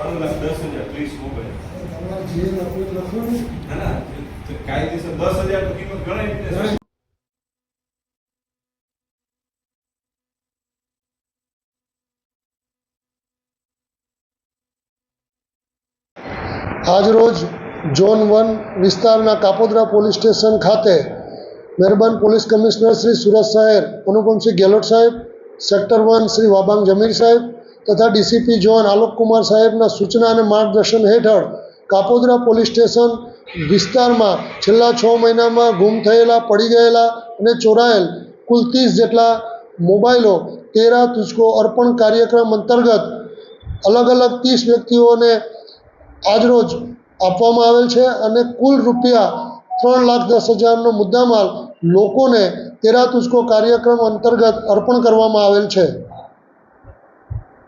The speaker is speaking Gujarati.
ત્રણ લાખ દસ હજાર ત્રીસ મોબાઈલ તમારે જે લખવું એ લખો ને ના ના તે કાયદેસર દસ હજાર તો કિંમત ગણાય જ ને સાહેબ. આજરોજ ઝોન વન વિસ્તારના કાપોદ્રા પોલીસ સ્ટેશન ખાતે મહેરબાન પોલીસ કમિશનર શ્રી સુરત શહેર અનુપમસિંહ ગેહલોત સાહેબ સેક્ટર વન શ્રી વાબાંગ જમીર સાહેબ તથા ડીસીપી જવાન આલોકકુમાર સાહેબના સૂચના અને માર્ગદર્શન હેઠળ કાપોદરા પોલીસ સ્ટેશન વિસ્તારમાં છેલ્લા છ મહિનામાં ગુમ થયેલા, પડી ગયેલા અને ચોરાયેલ કુલ ત્રીસ જેટલા મોબાઈલો તેરા તુસ્કો અર્પણ કાર્યક્રમ અંતર્ગત અલગ અલગ ત્રીસ વ્યક્તિઓને આજરોજ આપવામાં આવેલ છે અને કુલ રૂપિયા ત્રણ લાખ દસ હજારનો મુદ્દામાલ લોકોને તેરા તુસ્કો કાર્યક્રમ અંતર્ગત અર્પણ કરવામાં આવેલ છે.